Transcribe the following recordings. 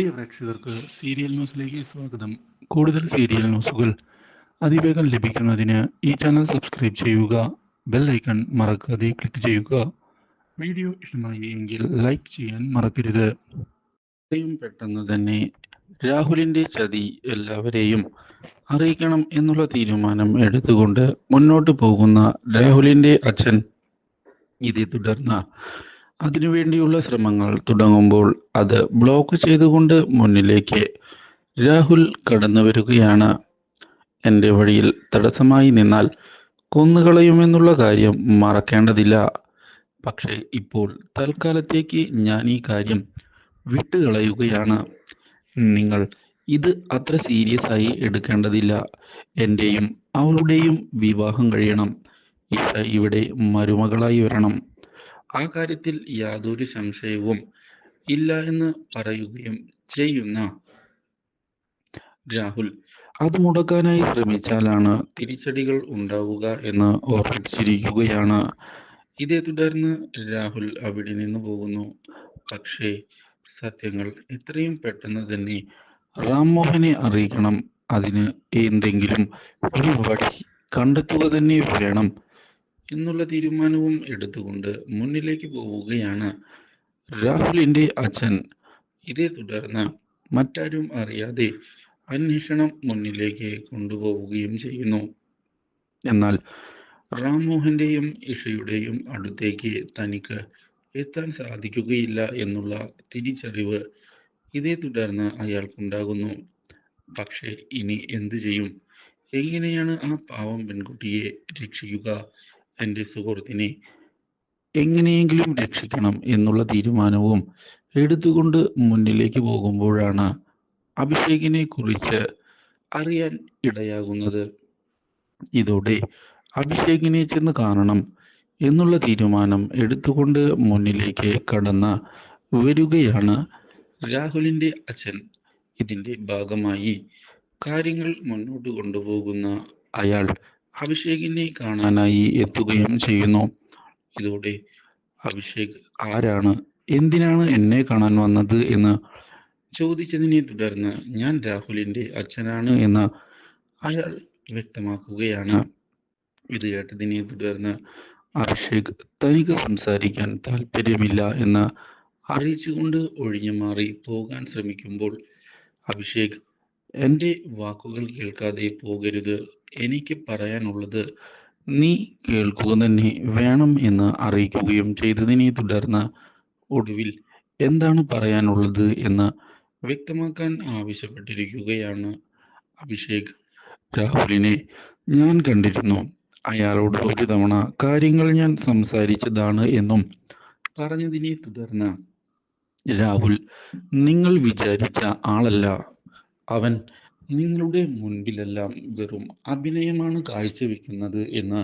പ്രിയ പ്രേക്ഷകർക്ക് സീരിയൽ ന്യൂസിലേക്ക് സ്വാഗതം. കൂടുതൽ സീരിയൽ ന്യൂസുകൾ അതിവേഗം ലഭിക്കുന്നതിന് ഈ ചാനൽ സബ്സ്ക്രൈബ് ചെയ്യുക ബെൽ ഐക്കൺ മറക്കാതെ ക്ലിക്ക് ചെയ്യുക. വീഡിയോ ഇഷ്ടമായി എങ്കിൽ ലൈക്ക് ചെയ്യാൻ മറക്കരുത്. എത്രയും പെട്ടെന്ന് തന്നെ രാഹുലിന്റെ ചതി എല്ലാവരെയും അറിയിക്കണം എന്നുള്ള തീരുമാനം എടുത്തുകൊണ്ട് മുന്നോട്ട് പോകുന്ന രാഹുലിന്റെ അച്ഛൻ. ഇതേ തുടർന്ന് അതിനുവേണ്ടിയുള്ള ശ്രമങ്ങൾ തുടങ്ങുമ്പോൾ അത് ബ്ലോക്ക് ചെയ്തുകൊണ്ട് മുന്നിലേക്ക് രാഹുൽ കടന്നു വരികയാണ്. എന്റെ വഴിയിൽ തടസ്സമായി നിന്നാൽ കൊന്നുകളയുമെന്നുള്ള കാര്യം മറക്കേണ്ടതില്ല. പക്ഷേ ഇപ്പോൾ തൽക്കാലത്തേക്ക് ഞാൻ ഈ കാര്യം വിട്ടുകളയുകയാണ്. നിങ്ങൾ ഇത് അത്ര സീരിയസ് ആയി എടുക്കേണ്ടതില്ല. എന്റെയും അവളുടെയും വിവാഹം കഴിയണം. ഇഷ ഇവിടെ മരുമകളായി വരണം. ആ കാര്യത്തിൽ യാതൊരു സംശയവും ഇല്ല എന്ന് പറയുകയും ചെയ്യുന്ന രാഹുൽ അത് മുടക്കാനായി ശ്രമിച്ചാലാണ് തിരിച്ചടികൾ ഉണ്ടാവുക എന്ന് ഓർമ്മിച്ചിരിക്കുകയാണ്. ഇതേ തുടർന്ന് രാഹുൽ അവിടെ നിന്ന് പോകുന്നു. പക്ഷേ സത്യങ്ങൾ എത്രയും പെട്ടെന്ന് തന്നെ റാംമോഹനെ അറിയിക്കണം. അതിന് എന്തെങ്കിലും ഒരു വഴി കണ്ടെത്തുക തന്നെ വേണം. എന്നുള്ള തീരുമാനവും എടുത്തുകൊണ്ട് മുന്നിലേക്ക് പോവുകയാണ്. രാഹുലിന്റെ അച്ഛൻ. ഇതേ തുടർന്ന് മറ്റാരും അറിയാതെ അന്വേഷണം മുന്നിലേക്ക് കൊണ്ടുപോവുകയും ചെയ്യുന്നു. എന്നാൽ റാംമോഹന്റെയും ഇഷയുടെയും അടുത്തേക്ക് തനിക്ക് എത്താൻ സാധിക്കുകയില്ല എന്നുള്ള തിരിച്ചറിവ് ഇതേ തുടർന്ന് അയാൾക്കുണ്ടാകുന്നു. പക്ഷേ ഇനി എന്തു ചെയ്യും? എങ്ങനെയാണ് ആ പാവം പെൺകുട്ടിയെ രക്ഷിക്കുക? എന്റെ സുഹൃത്തിനെ എങ്ങനെയെങ്കിലും രക്ഷിക്കണം എന്നുള്ള തീരുമാനവും എടുത്തുകൊണ്ട് മുന്നിലേക്ക് പോകുമ്പോഴാണ് അഭിഷേകിനെ കുറിച്ച് അറിയാൻ ഇടയാകുന്നത്. ഇതോടെ അഭിഷേകിനെ ചെന്ന് കാണണം എന്നുള്ള തീരുമാനം എടുത്തുകൊണ്ട് മുന്നിലേക്ക് കടന്ന് വരികയാണ് രാഹുലിന്റെ അച്ഛൻ. ഇതിന്റെ ഭാഗമായി കാര്യങ്ങൾ മുന്നോട്ട് കൊണ്ടുപോകുന്ന അയാൾ അഭിഷേകിനെ കാണാനായി എത്തുകയും ചെയ്യുന്നു. ഇതോടെ അഭിഷേക് ആരാണ്? എന്തിനാണ് എന്നെ കാണാൻ വന്നത് എന്ന് ചോദിച്ചതിനെ തുടർന്ന് ഞാൻ രാഹുലിന്റെ അച്ഛനാണ് എന്ന് അയാൾ വ്യക്തമാക്കുകയാണ്. ഇത് കേട്ടതിനെ തുടർന്ന് അഭിഷേക് തനിക്ക് സംസാരിക്കാൻ താല്പര്യമില്ല എന്ന് അറിയിച്ചുകൊണ്ട് ഒഴിഞ്ഞു മാറി പോകാൻ ശ്രമിക്കുമ്പോൾ അഭിഷേക് എന്റെ വാക്കുകൾ കേൾക്കാതെ പോകരുത്. എനിക്ക് പറയാനുള്ളത് നീ കേൾക്കുക തന്നെ വേണം എന്ന് അറിയിക്കുകയും ചെയ്തതിനെ തുടർന്ന് ഒടുവിൽ എന്താണ് പറയാനുള്ളത് എന്ന് വ്യക്തമാക്കാൻ ആവശ്യപ്പെട്ടിരിക്കുകയാണ് അഭിഷേക്. രാഹുലിനെ ഞാൻ കണ്ടിരുന്നു. അയാളോട് ഒരു തവണ കാര്യങ്ങൾ ഞാൻ സംസാരിച്ചതാണ് എന്നും പറഞ്ഞതിനെ തുടർന്ന് രാഹുൽ നിങ്ങൾ വിചാരിച്ച ആളല്ല. അവൻ നിങ്ങളുടെ മുൻപിലെല്ലാം വെറും അഭിനയമാണ് കാഴ്ചവെക്കുന്നത് എന്ന്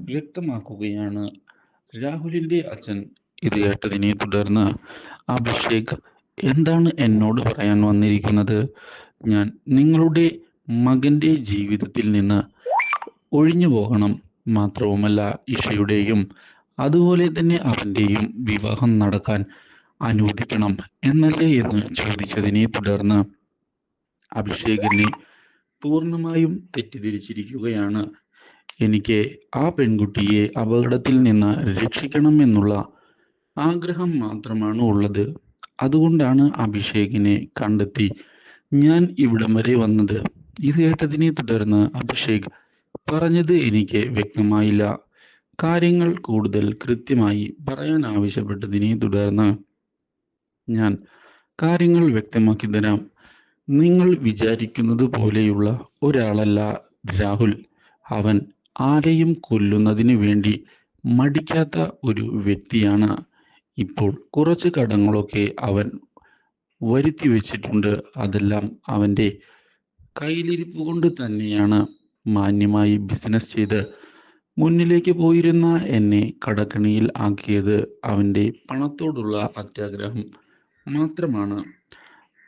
വ്യക്തമാക്കുകയാണ്. രാഹുലിന്റെ അച്ഛൻ ഇത് കേട്ടതിനെ തുടർന്ന് അഭിഷേക് എന്താണ് എന്നോട് പറയാൻ വന്നിരിക്കുന്നത്? ഞാൻ നിങ്ങളുടെ മകന്റെ ജീവിതത്തിൽ നിന്ന് ഒഴിഞ്ഞു പോകണം മാത്രവുമല്ല ഇഷയുടെയും അതുപോലെ തന്നെ അവന്റെയും വിവാഹം നടക്കാൻ അനുവദിക്കണം എന്നല്ലേ? എന്ന് ചോദിച്ചതിനെ തുടർന്ന് അഭിഷേകിനെ പൂർണമായും തെറ്റിദ്ധരിച്ചിരിക്കുകയാണ്. എനിക്ക് ആ പെൺകുട്ടിയെ അപകടത്തിൽ നിന്ന് രക്ഷിക്കണം എന്നുള്ള ആഗ്രഹം മാത്രമാണ് ഉള്ളത്. അതുകൊണ്ടാണ് അഭിഷേകിനെ കണ്ടെത്തി ഞാൻ ഇവിടം വരെ വന്നത്. ഇത് കേട്ടതിനെ തുടർന്ന് അഭിഷേക് പറഞ്ഞത് എനിക്ക് വ്യക്തമായില്ല. കാര്യങ്ങൾ കൂടുതൽ കൃത്യമായി പറയാൻ ആവശ്യപ്പെട്ടതിനെ തുടർന്ന് ഞാൻ കാര്യങ്ങൾ വ്യക്തമാക്കി തരാം. നിങ്ങൾ വിചാരിക്കുന്നത് പോലെയുള്ള ഒരാളല്ല രാഹുൽ. അവൻ ആരെയും കൊല്ലുന്നതിന് വേണ്ടി മടിക്കാത്ത ഒരു വ്യക്തിയാണ്. ഇപ്പോൾ കുറച്ച് കടങ്ങളൊക്കെ അവൻ വരുത്തി വെച്ചിട്ടുണ്ട്. അതെല്ലാം അവന്റെ കയ്യിലിരിപ്പ് കൊണ്ട് തന്നെയാണ് മാന്യമായി ബിസിനസ് ചെയ്ത് മുന്നിലേക്ക് പോയിരുന്ന എന്നെ കടക്കണിയിൽ ആക്കിയത്. അവന്റെ പണത്തോടുള്ള അത്യാഗ്രഹം മാത്രമാണ്.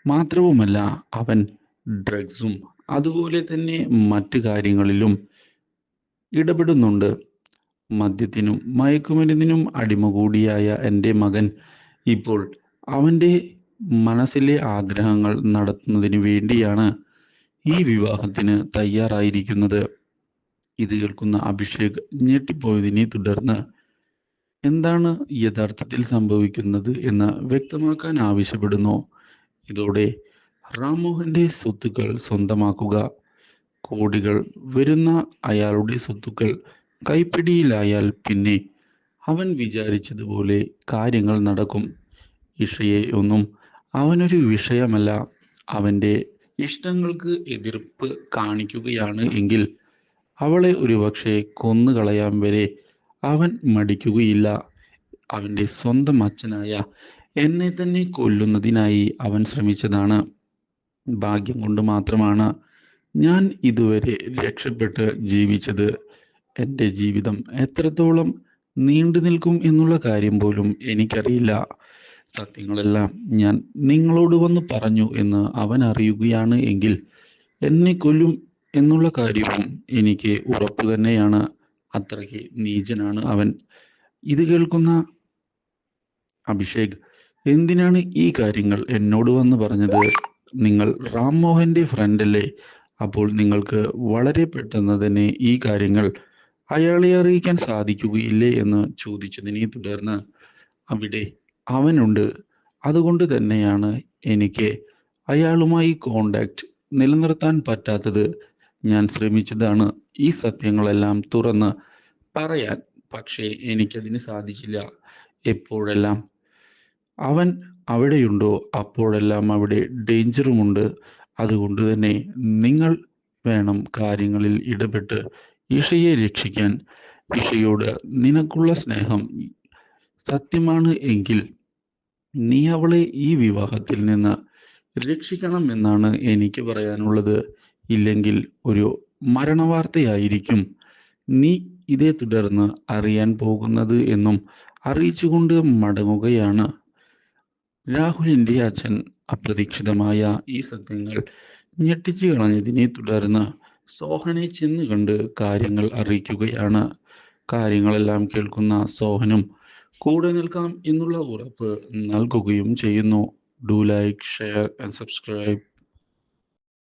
മാത്രവുമല്ല അവൻ ഡ്രഗ്സും അതുപോലെ തന്നെ മറ്റു കാര്യങ്ങളിലും ഇടപെടുന്നുണ്ട്. മദ്യത്തിനും മയക്കുമരുന്നിനും അടിമ കൂടിയായ എന്റെ മകൻ ഇപ്പോൾ അവന്റെ മനസ്സിലെ ആഗ്രഹങ്ങൾ നടത്തുന്നതിന് വേണ്ടിയാണ് ഈ വിവാഹത്തിന് തയ്യാറായിരിക്കുന്നത്. ഇത് കേൾക്കുന്ന അഭിഷേക് ഞെട്ടിപ്പോയതിനെ തുടർന്ന് എന്താണ് യഥാർത്ഥത്തിൽ സംഭവിക്കുന്നത്? എന്ന് വ്യക്തമാക്കാൻ ആവശ്യപ്പെടുന്നു. ഇതോടെ റാംമോഹന്റെ സ്വത്തുക്കൾ സ്വന്തമാക്കുക. കോടികൾ വരുന്ന അയാളുടെ സ്വത്തുക്കൾ കൈപ്പിടിയിലായാൽ പിന്നെ അവൻ വിചാരിച്ചതുപോലെ കാര്യങ്ങൾ നടക്കും. ഇഷയെ ഒന്നും അവനൊരു വിഷയമല്ല. അവന്റെ ഇഷ്ടങ്ങൾക്ക് എതിർപ്പ് കാണിക്കുകയാണ് എങ്കിൽ അവളെ ഒരുപക്ഷെ കൊന്നുകളയാൻ വരെ അവൻ മടിക്കുകയില്ല. അവന്റെ സ്വന്തം അച്ഛനായ എന്നെ തന്നെ കൊല്ലുന്നതിനായി അവൻ ശ്രമിച്ചതാണ്. ഭാഗ്യം കൊണ്ട് മാത്രമാണ് ഞാൻ ഇതുവരെ രക്ഷപ്പെട്ട് ജീവിച്ചത്. എന്റെ ജീവിതം എത്രത്തോളം നീണ്ടു നിൽക്കും എന്നുള്ള കാര്യം പോലും എനിക്കറിയില്ല. സത്യങ്ങളെല്ലാം ഞാൻ നിങ്ങളോട് വന്ന് പറഞ്ഞു എന്ന് അവൻ അറിയുകയാണ് എങ്കിൽ എന്നെ കൊല്ലും എന്നുള്ള കാര്യവും എനിക്ക് ഉറപ്പ് തന്നെയാണ്. അത്രയ്ക്ക് നീചനാണ് അവൻ. ഇത് കേൾക്കുന്ന അഭിഷേക് എന്തിനാണ് ഈ കാര്യങ്ങൾ എന്നോട് വന്ന് പറഞ്ഞത്? നിങ്ങൾ റാം മോഹന്റെ ഫ്രണ്ട് അല്ലേ? അപ്പോൾ നിങ്ങൾക്ക് വളരെ പെട്ടെന്ന് തന്നെ ഈ കാര്യങ്ങൾ അയാളെ അറിയിക്കാൻ സാധിക്കുകയില്ലേ എന്ന് ചോദിച്ചതിനെ തുടർന്ന് അവിടെ അവനുണ്ട്. അതുകൊണ്ട് തന്നെയാണ് എനിക്ക് അയാളുമായി കോണ്ടാക്ട് നിലനിർത്താൻ പറ്റാത്തത്. ഞാൻ ശ്രമിച്ചതാണ് ഈ സത്യങ്ങളെല്ലാം തുറന്ന് പറയാൻ. പക്ഷേ എനിക്കതിന് സാധിച്ചില്ല. എപ്പോഴെല്ലാം അവൻ അവിടെയുണ്ടോ? അപ്പോഴെല്ലാം അവിടെ ഡേഞ്ചറുമുണ്ട്. അതുകൊണ്ട് തന്നെ നിങ്ങൾ വേണം കാര്യങ്ങളിൽ ഇടപെട്ട് ഇഷയെ രക്ഷിക്കാൻ. ഇഷയോട് നിനക്കുള്ള സ്നേഹം സത്യമാണ് എങ്കിൽ നീ അവളെ ഈ വിവാഹത്തിൽ നിന്ന് രക്ഷിക്കണം എന്നാണ് എനിക്ക് പറയാനുള്ളത്. ഇല്ലെങ്കിൽ ഒരു മരണവാർത്തയായിരിക്കും. നീ ഇതേ തുടർന്ന് അറിയാൻ പോകുന്നത് എന്നും അറിയിച്ചുകൊണ്ട് മടങ്ങുകയാണ്. രാഹുലിന്റെ അച്ഛൻ അപ്രതീക്ഷിതമായ ഈ സത്യങ്ങൾ ഞെട്ടിച്ചു കളഞ്ഞതിനെ തുടർന്ന് സോഹനെ ചെന്ന് കണ്ട് കാര്യങ്ങൾ അറിയിക്കുകയാണ്. കാര്യങ്ങളെല്ലാം കേൾക്കുന്ന സോഹനും കൂടെ നിൽക്കാം എന്നുള്ള ഉറപ്പ് നൽകുകയും ചെയ്യുന്നു. Do like share and subscribe